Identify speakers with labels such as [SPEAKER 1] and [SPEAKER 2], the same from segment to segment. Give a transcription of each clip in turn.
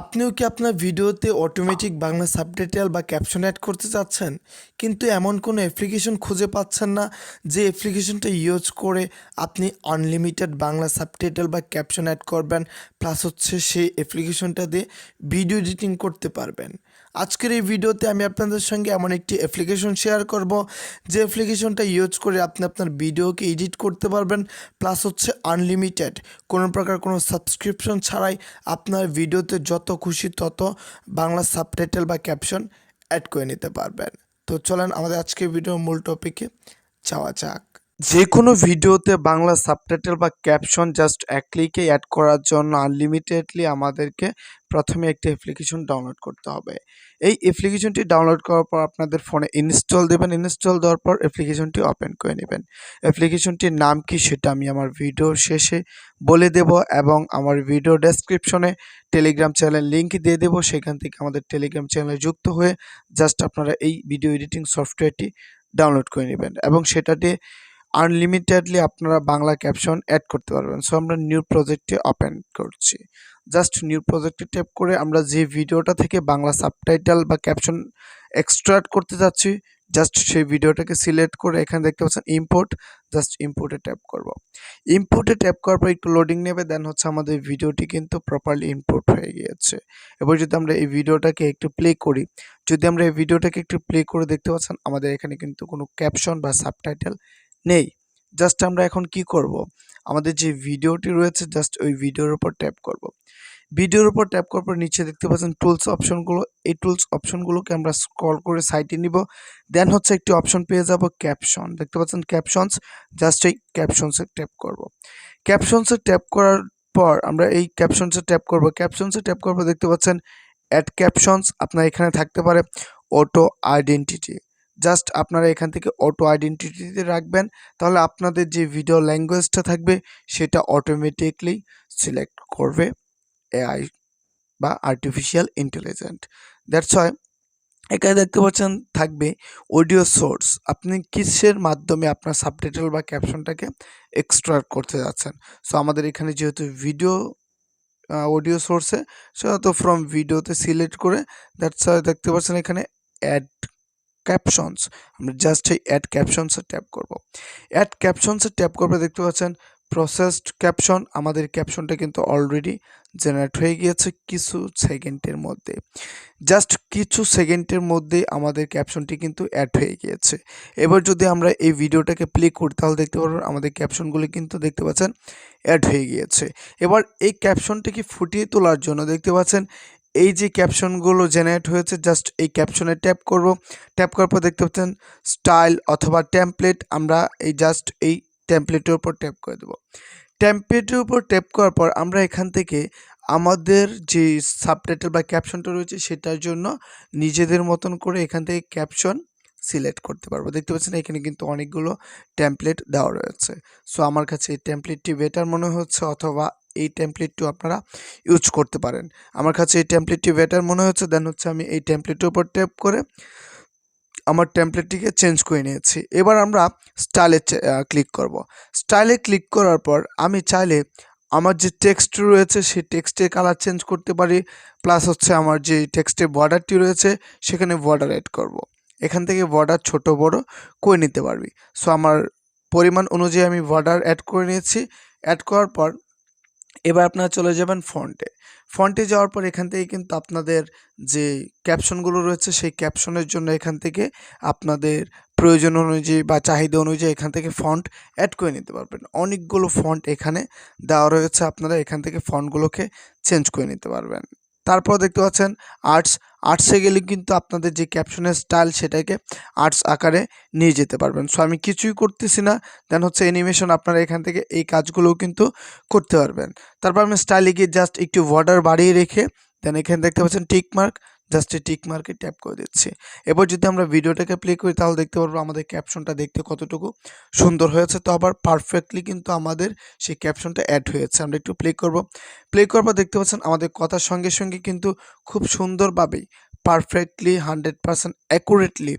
[SPEAKER 1] আপনিও কি আপনার ভিডিওতে অটোমেটিক বাংলা সাবটাইটেল বা ক্যাপশন অ্যাড করতে চাচ্ছেন? কিন্তু এমন কোনো অ্যাপ্লিকেশন খুঁজে পাচ্ছেন না, যে অ্যাপ্লিকেশনটা ইউজ করে আপনি আনলিমিটেড বাংলা সাবটাইটেল বা ক্যাপশন অ্যাড করবেন প্লাস হচ্ছে সেই অ্যাপ্লিকেশনটা দিয়ে ভিডিও এডিটিং করতে পারবেন। আজকের এই ভিডিওতে আমি আপনাদের সঙ্গে এমন একটি অ্যাপ্লিকেশন শেয়ার করব, যে অ্যাপ্লিকেশনটা ইউজ করে আপনি আপনার ভিডিওকে এডিট করতে পারবেন প্লাস হচ্ছে আনলিমিটেড কোনো প্রকার কোনো সাবস্ক্রিপশন ছাড়াই আপনার ভিডিওতে যত খুশি তত বাংলা সাবটাইটেল বা ক্যাপশন অ্যাড করে নিতে পারবেন। তো চলেন আমাদের আজকের ভিডিওর মূল টপিকে যাওয়া যাক। যে কোনো ভিডিওতে বাংলা সাবটাইটেল বা ক্যাপশন জাস্ট এক ক্লিকে অ্যাড করার জন্য আনলিমিটেডলি আমাদেরকে প্রথমে একটি অ্যাপ্লিকেশন ডাউনলোড করতে হবে। এই অ্যাপ্লিকেশনটি ডাউনলোড করার পর আপনাদের ফোনে ইনস্টল দেবেন ইনস্টল দেওয়ার পর অ্যাপ্লিকেশনটি ওপেন করে নেবেন। অ্যাপ্লিকেশনটির নাম কি সেটা আমি আমার ভিডিও শেষে বলে দেব এবং আমার ভিডিও ডেসক্রিপশনে টেলিগ্রাম চ্যানেল লিঙ্ক দিয়ে দেবো। সেখান থেকে আমাদের টেলিগ্রাম চ্যানেলে যুক্ত হয়ে জাস্ট আপনারা এই ভিডিও এডিটিং সফটওয়্যারটি ডাউনলোড করে নেবেন এবং সেটাতে আনলিমিটেডলি আপনারা বাংলা ক্যাপশন অ্যাড করতে পারবেন। সো আমরা নিউ প্রজেক্টে ওপেন করছি। জাস্ট নিউ প্রজেক্টে ট্যাপ করে আমরা যে ভিডিওটা থেকে বাংলা সাবটাইটেল বা ক্যাপশন এক্সট্রাক্ট করতে যাচ্ছি জাস্ট সেই ভিডিওটাকে সিলেক্ট করে এখানে দেখতে পাচ্ছেন ইম্পোর্ট জাস্ট ইম্পোর্টে ট্যাপ করব। ইম্পোর্টে ট্যাপ করার পর একটু লোডিং নেবে দেন হচ্ছে আমাদের ভিডিওটি কিন্তু প্রপারলি ইম্পোর্ট হয়ে গিয়েছে। এবার যদি আমরা এই ভিডিওটাকে একটু প্লে করি, যদি আমরা এই ভিডিওটাকে একটু প্লে করে দেখতে পাচ্ছেন, আমাদের এখানে কিন্তু কোনো ক্যাপশন বা সাবটাইটেল নেই। জাস্ট আমরা এখন কি করব? আমাদের যে ভিডিওটি রয়েছে জাস্ট ওই ভিডিওর উপর ট্যাপ করব। ভিডিওর উপর ট্যাপ করার পর নিচে দেখতে পাচ্ছেন টুলস অপশনগুলো এই টুলস অপশনগুলোকে আমরা স্ক্রল করে সাইটে নিব। দেন হচ্ছে একটি অপশন পেয়ে যাব ক্যাপশন দেখতে পাচ্ছেন ক্যাপশনস জাস্ট এই ক্যাপশনসে ট্যাপ করব। ক্যাপশনসে ট্যাপ করার পর আমরা এই ক্যাপশনসে ট্যাপ করব। ক্যাপশনসে ট্যাপ করার পর দেখতে পাচ্ছেন অ্যাড ক্যাপশনস আপনার এখানে থাকতে পারে অটো আইডেন্টিটি জাস্ট আপনারা এখান থেকে অটো আইডেন্টিটিতে রাখবেন, তাহলে আপনাদের যে ভিডিও ল্যাঙ্গুয়েজটা থাকবে, সেটা অটোমেটিকলি সিলেক্ট করবে এআই বা আর্টিফিশিয়াল ইন্টেলিজেন্ট দ্যাটস ওয়াই এখানে দেখতে পাচ্ছেন থাকবে অডিও সোর্স আপনি কিসের মাধ্যমে আপনার সাবটাইটেল বা ক্যাপশনটাকে এক্সট্রাক্ট করতে যাচ্ছেন? সো আমাদের এখানে যেহেতু ভিডিও অডিও সোর্সে সেহেতু ফ্রম ভিডিওতে সিলেক্ট করে দ্যাটস দেখতে পাচ্ছেন এখানে অ্যাড ক্যাপশনস আমরা জাস্ট এই অ্যাড ক্যাপশনসে ট্যাপ করব। অ্যাড ক্যাপশনসে ট্যাপ করবে দেখতে পাচ্ছেন প্রসেসড ক্যাপশন আমাদের ক্যাপশনটা কিন্তু অলরেডি জেনারেট হয়ে গিয়েছে কিছু সেকেন্ডের মধ্যে। জাস্ট কিছু সেকেন্ডের মধ্যে আমাদের ক্যাপশনটি কিন্তু অ্যাড হয়ে গিয়েছে। এবার যদি আমরা এই ভিডিওটাকে প্লে করি, তাহলে দেখতে পারবেন আমাদের ক্যাপশনগুলি কিন্তু দেখতে পাচ্ছেন অ্যাড হয়ে গিয়েছে। এবার এই ক্যাপশনটিকে ফুটিয়ে তোলার জন্য দেখতে পাচ্ছেন এই যে ক্যাপশনগুলো জেনারেট হয়েছে জাস্ট এই ক্যাপশনে ট্যাপ করব। ট্যাপ করার পর দেখতে পাচ্ছেন স্টাইল অথবা টেমপ্লেট আমরা এই জাস্ট এই টেমপ্লেটের উপর ট্যাপ করে দেবো। টেমপ্লেটের উপর ট্যাপ করার পর আমরা এখান থেকে আমাদের যে সাবটাইটেল বা ক্যাপশনটা রয়েছে, সেটার জন্য নিজেদের মতন করে এখান থেকে ক্যাপশন সিলেক্ট করতে পারব। দেখতে পাচ্ছেন, এখানে কিন্তু অনেকগুলো টেমপ্লেট দেওয়া রয়েছে। সো আমার কাছে এই টেমপ্লেটটি বেটার মনে হচ্ছে, অথবা এই টেমপ্লেটটিও আপনারা ইউজ করতে পারেন। আমার কাছে এই টেমপ্লেটটি বেটার মনে হচ্ছে দেন হচ্ছে আমি এই টেমপ্লেটের উপর ট্যাপ করে আমার টেমপ্লেটটিকে চেঞ্জ করে নিয়েছি। এবার আমরা স্টাইলে ক্লিক করব। স্টাইলে ক্লিক করার পর আমি চাইলে আমার যে টেক্সট রয়েছে, সেই টেক্সটের কালার চেঞ্জ করতে পারি প্লাস হচ্ছে আমার যে টেক্সটের বর্ডারটি রয়েছে, সেখানে বর্ডার অ্যাড করব। এখান থেকে বর্ডার ছোট, বড় করে নিতে পারবি। সো আমার পরিমাণ অনুযায়ী আমি বর্ডার অ্যাড করে নিয়েছি। অ্যাড করার পর এবার আপনারা চলে যাবেন ফন্টে ফন্টে যাওয়ার পর এখান থেকে কিন্তু আপনাদের যে ক্যাপশনগুলো রয়েছে, সেই ক্যাপশনের জন্য এখান থেকে আপনাদের প্রয়োজন অনুযায়ী বা চাহিদা অনুযায়ী এখান থেকে ফন্ট অ্যাড করে নিতে পারবেন। অনেকগুলো ফন্ট এখানে দেওয়া রয়েছে, আপনারা এখান থেকে ফন্টগুলোকে চেঞ্জ করে নিতে পারবেন। তারপর দেখতে পাচ্ছেন আর্টস আর্টসে গেলে কিন্তু আপনাদের যে ক্যাপশনের স্টাইল সেটাকে আর্টস আকারে নিয়ে যেতে পারবেন। সো আমি কিছুই করতেছি না দেন হচ্ছে অ্যানিমেশন আপনারা এখান থেকে এই কাজগুলোও কিন্তু করতে পারবেন। তারপর আমি স্টাইলে গিয়ে জাস্ট একটু বর্ডার বাড়িয়ে রেখে দেন এখানে দেখতে পাচ্ছেন টিক মার্ক জাস্ট টিক মার্কে ট্যাপ করে দিচ্ছি। এবার যদি আমরা ভিডিওটাকে প্লে করি, তাহলে দেখতে পারব আমাদের ক্যাপশনটা দেখতে কতটুকু সুন্দর হয়েছে। তো আবার পারফেক্টলি কিন্তু আমাদের সেই ক্যাপশনটা অ্যাড হয়েছে। আমরা একটু প্লে করব। প্লে করব দেখতে পাচ্ছেন, আমাদের কথার সঙ্গে সঙ্গে কিন্তু খুব সুন্দরভাবেই perfectly hundred percent accurately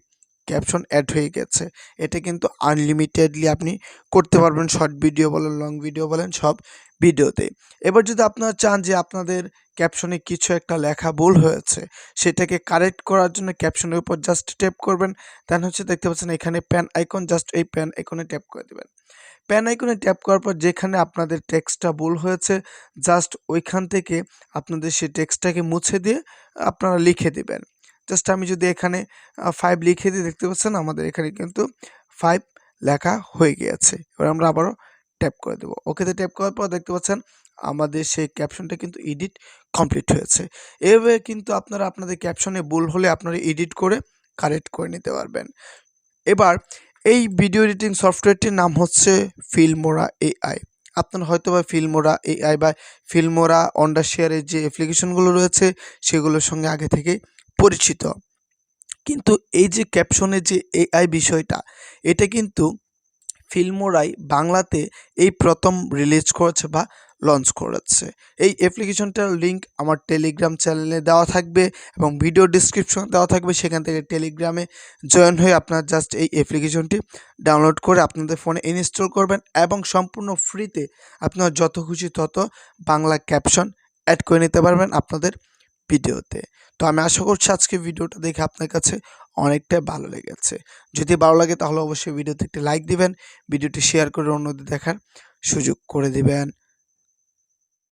[SPEAKER 1] caption add হয়ে গেছে। এটা কিন্তু আনলিমিটেডলি আপনি করতে পারবেন শর্ট ভিডিও বলেন লং ভিডিও বলেন, সব ভিডিওতে এবার যদি আপনারা চান যে আপনাদের ক্যাপশনে কিছু একটা লেখা ভুল হয়েছে, সেটাকে কারেক্ট করার জন্য ক্যাপশনের উপর জাস্ট ট্যাপ করবেন দেন হচ্ছে দেখতে পাচ্ছেন এখানে প্যান আইকন জাস্ট এই প্যান আইকনে ট্যাপ করে দেবেন। প্যান আইকনে ট্যাপ করার পর যেখানে আপনাদের টেক্সটটা ভুল হয়েছে জাস্ট ওইখান থেকে আপনাদের সেই টেক্সটটাকে মুছে দিয়ে আপনারা লিখে দেবেন। জাস্ট আমি যদি এখানে ফাইভ লিখে দিই, দেখতে পাচ্ছেন আমাদের এখানে কিন্তু ফাইভ লেখা হয়ে গিয়েছে। এবার আমরা আবারও ট্যাপ করে দেবো। ওকেতে ট্যাপ করার পর দেখতে পাচ্ছেন আমাদের সেই ক্যাপশনটা কিন্তু এডিট কমপ্লিট হয়েছে। এভাবে কিন্তু আপনারা আপনাদের ক্যাপশনে ভুল হলে আপনারা এডিট করে কারেক্ট করে নিতে পারবেন। এবার এই ভিডিও এডিটিং সফটওয়্যারটির নাম হচ্ছে ফিল্মোরা এআই আপনারা হয়তো বা ফিল্মোরা এআই বা ফিল্মোরা অন্ডারশেয়ারের যে অ্যাপ্লিকেশনগুলো রয়েছে, সেগুলোর সঙ্গে আগে থেকে পরিচিত। কিন্তু এই যে ক্যাপশনের যে এআই বিষয়টা, এটা কিন্তু ফিল্মোরাই বাংলাতে এই প্রথম রিলিজ করেছে বা লঞ্চ করেছে। এই অ্যাপ্লিকেশনটার লিঙ্ক আমার টেলিগ্রাম চ্যানেলে দেওয়া থাকবে এবং ভিডিও ডিসক্রিপশন দেওয়া থাকবে। সেখান থেকে টেলিগ্রামে জয়েন হয়ে আপনার জাস্ট এই অ্যাপ্লিকেশনটি ডাউনলোড করে আপনাদের ফোনে ইনস্টল করবেন এবং সম্পূর্ণ ফ্রিতে আপনার যত খুশি তত বাংলা ক্যাপশন অ্যাড করে নিতে পারবেন আপনাদের ভিডিওতে। তো আমি আশা করছি আজকে ভিডিওটা দেখে আপনার কাছে অনেকটাই ভালো লেগেছে। যদি ভালো লাগে তাহলে অবশ্যই ভিডিওতে একটি লাইক দিবেন, ভিডিওটি শেয়ার করে অন্যদের দেখার সুযোগ করে দিবেন।